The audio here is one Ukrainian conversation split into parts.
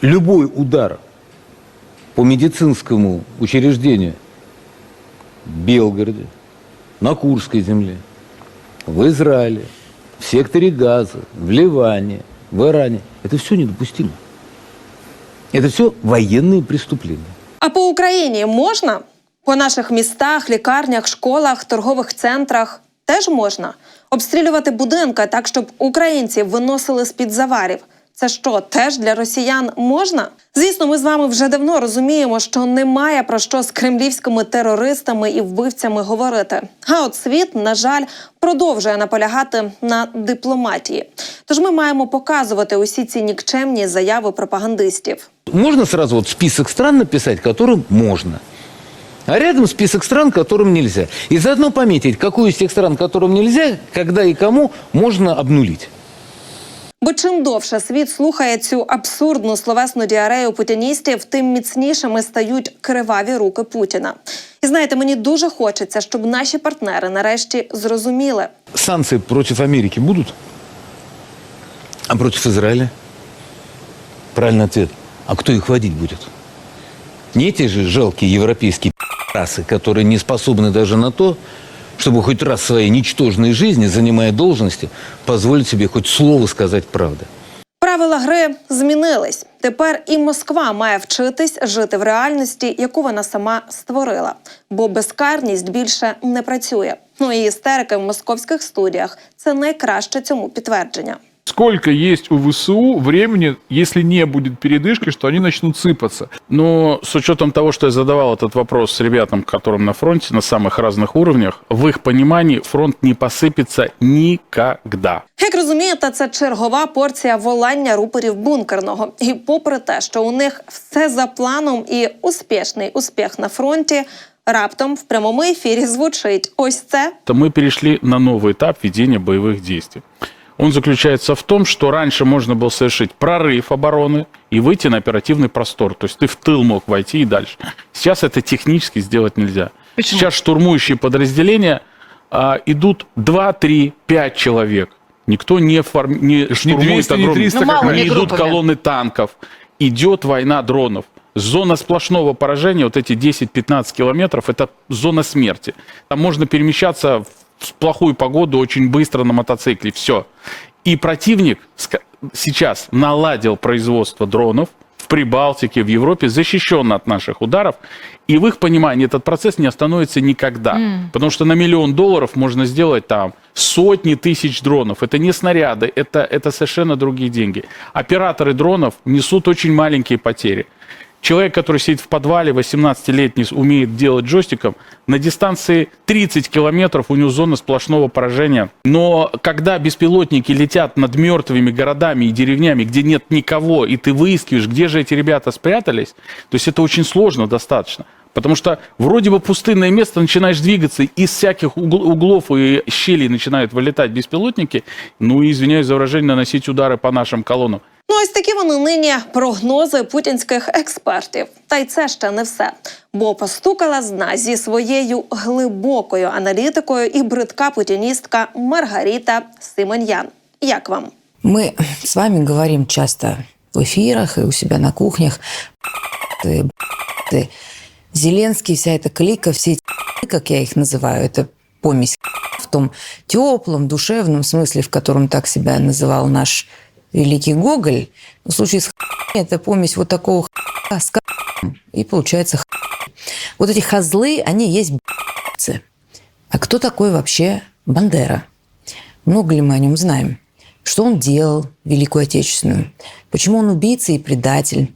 любой удар по медицинскому учреждению в Белгороде, на Курской земле, в Израиле, в секторе Газа, в Ливане, в Иране, это все недопустимо. Это все военные преступления. А по Україні можна? По наших містах, лікарнях, школах, торгових центрах теж можна обстрілювати будинки так, щоб українців виносили з під заварів. Це що, теж для росіян можна? Звісно, ми з вами вже давно розуміємо, що немає про що з кремлівськими терористами і вбивцями говорити. А от світ, на жаль, продовжує наполягати на дипломатії. Тож ми маємо показувати усі ці нікчемні заяви пропагандистів. Можно сразу вот список стран написать, которым можно. А рядом список стран, которым нельзя. И заодно пометить, какую из тех стран, которым нельзя, когда и кому можно обнулить. Бо чим довше світ слухає цю абсурдну словесну діарею путіністів, тим міцнішими стають криваві руки Путіна. І знаєте, мені дуже хочеться, щоб наші партнери нарешті зрозуміли. Санкции против Америки будут? А против Израиля? Правильный ответ. А кто их водить будет? Не эти же жалкие европейские расы, которые не способны даже на то, чтобы хоть раз в своей ничтожной жизни, занимая должности, позволить себе хоть слово сказать правду. Правила гри змінились. Тепер і Москва має вчитись жити в реальності, яку вона сама створила. Бо безкарність більше не працює. Ну і істерики в московських студіях це найкраще цьому підтвердження. Сколько есть у ВСУ времени, если не будет передышки, что они начнут сыпаться? Но с учетом того, что я задавал этот вопрос с ребятам, которым на фронте, на самых разных уровнях, в их понимании фронт не посыпется никогда. Як розумієте, це чергова порція волання рупорів бункерного. І попри те, що у них все за планом і успішний успіх на фронті, раптом в прямому ефірі звучить ось це. то мы перешли на новый этап ведения боевых действий. Он заключается в том, что раньше можно было совершить прорыв обороны и выйти на оперативный простор. То есть ты в тыл мог войти и дальше. Сейчас это технически сделать нельзя. Сейчас штурмующие подразделения а, идут 2, 3, 5 человек. Никто не, форм... не штурмует 200, не огромный- 300, Ну, не идут колонны танков. Идет война дронов. Зона сплошного поражения, вот эти 10-15 километров, это зона смерти. Там можно перемещаться в плохую погоду очень быстро на мотоцикле. Все. И противник сейчас наладил производство дронов в Прибалтике, в Европе, защищенно от наших ударов. И в их понимании этот процесс не остановится никогда. Потому что на миллион долларов можно сделать там сотни тысяч дронов. Это не снаряды, это, это совершенно другие деньги. Операторы дронов несут очень маленькие потери. Человек, который сидит в подвале, 18-летний, умеет делать джойстиком, на дистанции 30 километров у него зона сплошного поражения. Но когда беспилотники летят над мертвыми городами и деревнями, где нет никого, и ты выискиваешь, где же эти ребята спрятались, то есть это очень сложно достаточно. Потому что вроде бы пустынное место, начинаешь двигаться, из всяких угл- углов и щелей начинают вылетать беспилотники, ну и, извиняюсь за выражение, наносить удары по нашим колоннам. Ну, ось такі вони нині прогнози путінських експертів. Та й це ще не все. Бо постукала з дна зі своєю глибокою аналітикою і бридка путіністка Маргаріта Симоньян. Як вам? Мы с вами говорим часто в эфирах и у себя на кухнях. Ты, ты. Зеленский, вся эта клика, все эти, как я их называю, это помесь в том теплом, душевном смысле, в котором так себя называл наш великий Гоголь. В случае с это помесь вот такого с и получается. Вот эти хозлы, они есть. А кто такой вообще Бандера? Много ли мы о нем знаем? Что он делал Великую Отечественную? Почему он убийца и предатель?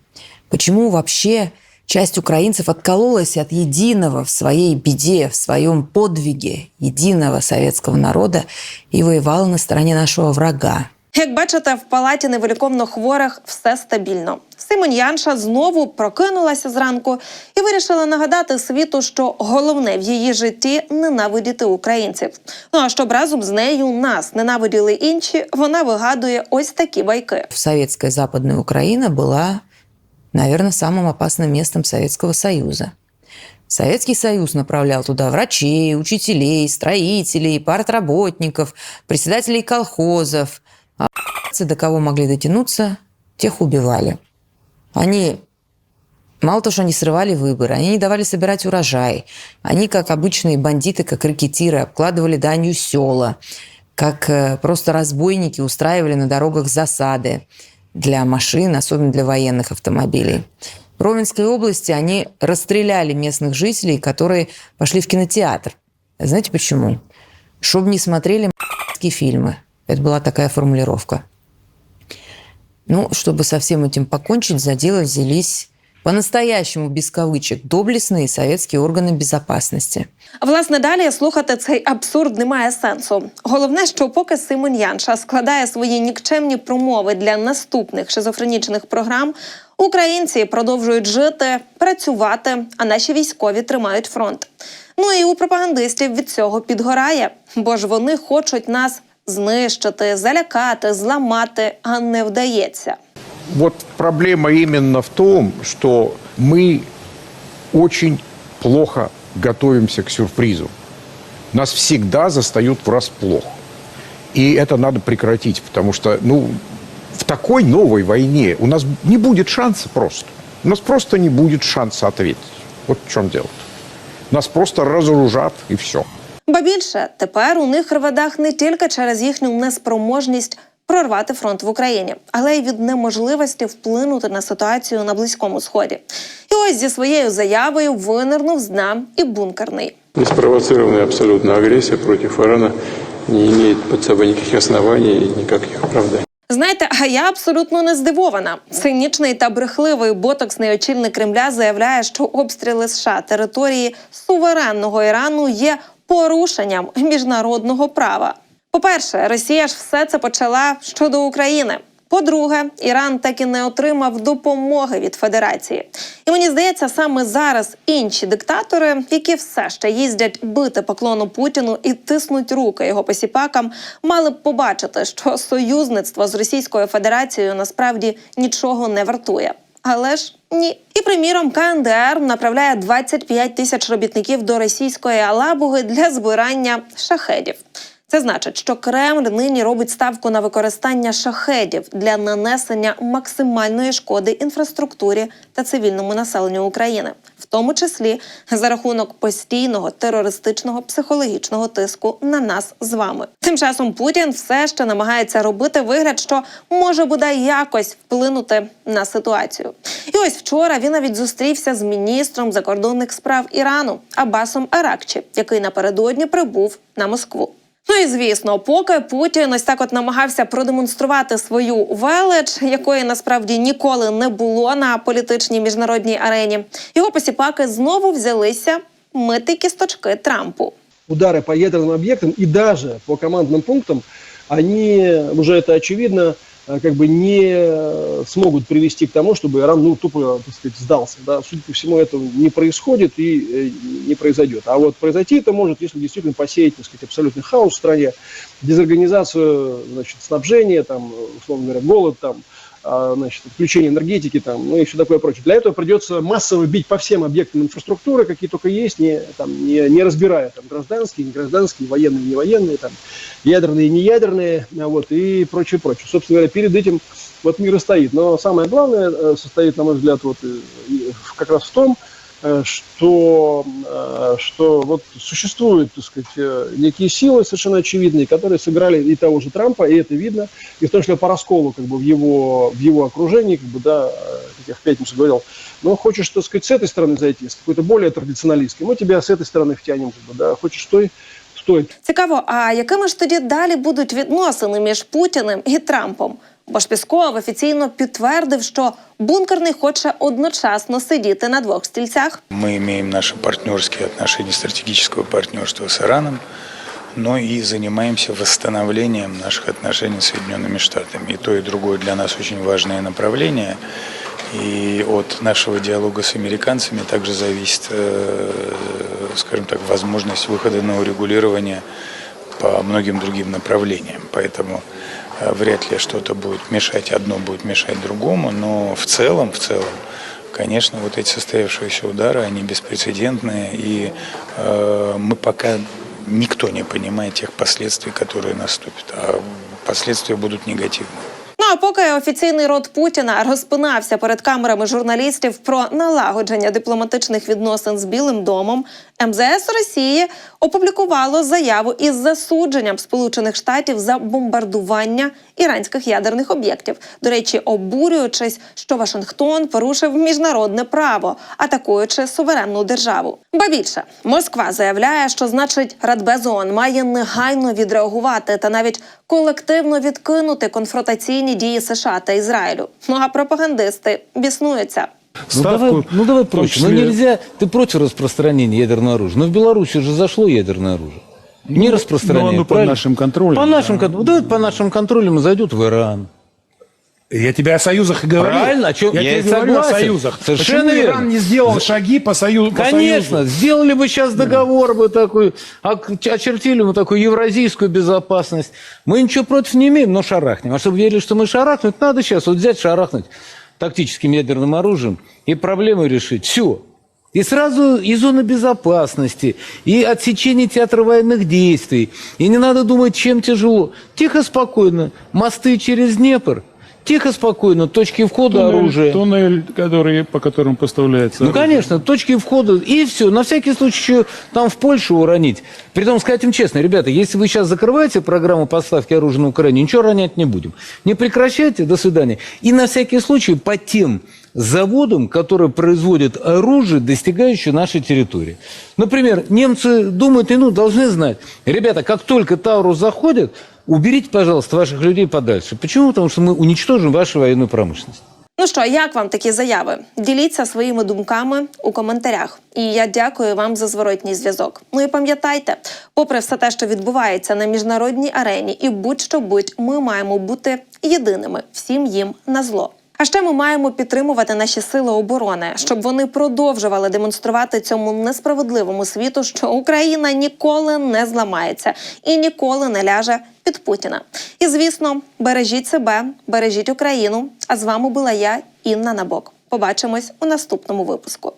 Почему вообще часть украинцев откололась от единого в своей беде, в своем подвиге единого советского народа и воевала на стороне нашего врага? Як бачите, в палаті невиліковно хворих все стабільно. Симон Янша знову прокинулася зранку і вирішила нагадати світу, що головне в її житті ненавидіти українців. Ну а щоб разом з нею нас ненавиділи інші, вона вигадує ось такі байки. Советская Западная Украина была, наверное, самым опасным местом Советского Союза. Советский Союз направлял туда врачей, учителей, строителей, партработников, председателей колхозов. А до кого могли дотянуться, тех убивали. Они мало того, что они срывали выборы, они не давали собирать урожай. Они, как обычные бандиты, как ракетиры, обкладывали данью села, как э, просто разбойники устраивали на дорогах засады для машин, особенно для военных автомобилей. В Ровенской области они расстреляли местных жителей, которые пошли в кинотеатр. Знаете почему? Чтобы не смотрели фильмы. Это была такая формулировка. Ну, чтобы со всем этим покончить, за дело взялись по-настоящему без кавичок доблесні советські органи безопасности. Власне, далі слухати цей абсурд немає сенсу. Головне, що поки Симон Янша складає свої нікчемні промови для наступних шизофренічних програм, українці продовжують жити, працювати, а наші військові тримають фронт. Ну і у пропагандистів від цього підгорає, бо ж вони хочуть нас знищити, залякати, зламати, а не вдається. Вот проблема именно в том, что мы очень плохо готовимся к сюрпризу. Нас всегда застают врасплох. И это надо прекратить, потому что ну, в такой новой войне у нас не будет шанса просто. У нас просто не будет шанса ответить. Вот в чем дело. Нас просто разоружат и все. Ба більше тепер у них рве дах не тільки через їхню неспроможність прорвати фронт в Україні, але й від неможливості вплинути на ситуацію на близькому сході. І ось зі своєю заявою винирнув з дна і бункерний. Неспровоцированная абсолютно агрессия против Ирана не имеет под собой никаких оснований и никаких оправданий. Знаєте, а я абсолютно не здивована. Цинічний та брехливий ботоксний очільник Кремля заявляє, що обстріли США території суверенного Ірану є порушенням міжнародного права. По-перше, Росія ж все це почала щодо України. По-друге, Іран так і не отримав допомоги від Федерації. І мені здається, саме зараз інші диктатори, які все ще їздять бити поклону Путіну і тиснуть руки його посіпакам, мали б побачити, що союзництво з Російською Федерацією насправді нічого не вартує. Але ж ні. І приміром, КНДР направляє 25 тисяч робітників до російської Алабуги для збирання шахедів. Це значить, що Кремль нині робить ставку на використання шахедів для нанесення максимальної шкоди інфраструктурі та цивільному населенню України, в тому числі за рахунок постійного терористичного психологічного тиску на нас з вами. Тим часом Путін все ще намагається робити вигляд, що може буде якось вплинути на ситуацію. І ось вчора він навіть зустрівся з міністром закордонних справ Ірану Абасом Аракчі, який напередодні прибув на Москву. Ну і звісно, поки Путін ось так от намагався продемонструвати свою велич, якої насправді ніколи не було на політичній міжнародній арені, його посіпаки знову взялися мити кісточки Трампу. удары по ядерным объектам и даже по командным пунктам, они, уже это очевидно, э, как бы не э, смогут привести к тому, чтобы Иран, ну, тупо, так сказать, сдался. Да? Судя по всему, этого не происходит и э, не произойдет. А вот произойти это может, если действительно посеять, так сказать, абсолютный хаос в стране, дезорганизацию, значит, снабжения, там, условно говоря, голод, там, значит, отключение энергетики, там, ну и все такое прочее. Для этого придется массово бить по всем объектам инфраструктуры, какие только есть, не, там, не, не разбирая там, гражданские, не гражданские, военные, не военные, там, ядерные, не ядерные, а вот, и прочее, прочее. Собственно говоря, перед этим вот мир и стоит. Но самое главное э, состоит, на мой взгляд, вот, э, как раз в том, что, э, что вот существуют, так сказать, э, некие силы совершенно очевидные, которые сыграли и того же Трампа, и это видно, и в том числе по расколу как бы, в, его, в его окружении, как бы, да, э, как я в пятницу говорил, ну, хочешь, так сказать, с этой стороны зайти, с какой-то более традиционалистской, мы тебя с этой стороны втянем, как бы, да, хочешь с той, с той. Цікаво, а якими ж тоді далі будуть відносини між Путіним і Трампом? Бо ж Пісков офіційно підтвердив, що бункерний хоче одночасно сидіти на двох стільцях. Мы имеем наши партнерские отношения, стратегического партнерства с Ираном, но и занимаемся восстановлением наших отношений с Соединенными Штатами. И то, и другое для нас очень важное направление. И от нашего диалога с американцами также зависит, э, скажем так, возможность выхода на урегулирование по многим другим направлениям. Поэтому э, вряд ли что-то будет мешать, одно будет мешать другому, но в целом, в целом, конечно, вот эти состоявшиеся удары, они беспрецедентные, и э, мы пока никто не понимает тех последствий, которые наступят, а последствия будут негативные. Ну а поки офіційний рот Путіна розпинався перед камерами журналістів про налагодження дипломатичних відносин з Білим домом, МЗС Росії опублікувало заяву із засудженням Сполучених Штатів за бомбардування іранських ядерних об'єктів. До речі, обурюючись, що Вашингтон порушив міжнародне право, атакуючи суверенну державу. Ба більше Москва заявляє, що значить Радбез ООН має негайно відреагувати та навіть колективно відкинути конфронтаційні дії США та Ізраїлю. Ну а пропагандисти біснуються. Ну давай, ну давай проще. Ну нельзя, ты против распространения ядерного оружия. Но в Беларуси же зашло ядерное оружие. Не распространяет, ну, оно под нашим контролем, По нашим да. Давай по нашим контролем и зайдет в Иран. Я тебе о союзах и говорю. Правильно, о чем- я, я тебе говорю о согласен. союзах. Совершенно Почему верно. Иран не сделал шаги по, сою... по Конечно, союзу? сделали бы сейчас договор бы такой, очертили бы такую евразийскую безопасность. Мы ничего против не имеем, но шарахнем. А чтобы верили, что мы шарахнуть, надо сейчас вот взять, шарахнуть тактическим ядерным оружием и проблему решить. Все. И сразу и зона безопасности, и отсечение театра военных действий. И не надо думать, чем тяжело. Тихо, спокойно. Мосты через Днепр. Тихо, спокойно. Точки входа Туннель, оружия. туннель, который, по которому поставляется Ну, оружие. конечно, точки входа, и все. На всякий случай еще там в Польшу уронить. Притом, сказать им честно, ребята, если вы сейчас закрываете программу поставки оружия на Украине, ничего ронять не будем. Не прекращайте, до свидания. И на всякий случай по тем заводам, которые производят оружие, достигающее нашей территории. Например, немцы думают, и ну, должны знать, ребята, как только Таурус заходит, уберите, пожалуйста, ваших людей подальше. Почему? Потому что мы уничтожим вашу военную промышленность. Ну що, як вам такі заяви? Діліться своїми думками у коментарях. І я дякую вам за зворотній зв'язок. Ну і пам'ятайте, попри все те, що відбувається на міжнародній арені, і будь-що будь, ми маємо бути єдиними всім їм на зло. А ще ми маємо підтримувати наші сили оборони, щоб вони продовжували демонструвати цьому несправедливому світу, що Україна ніколи не зламається і ніколи не ляже під Путіна. І звісно, бережіть себе, бережіть Україну. А з вами була я, Інна Набок. Побачимось у наступному випуску.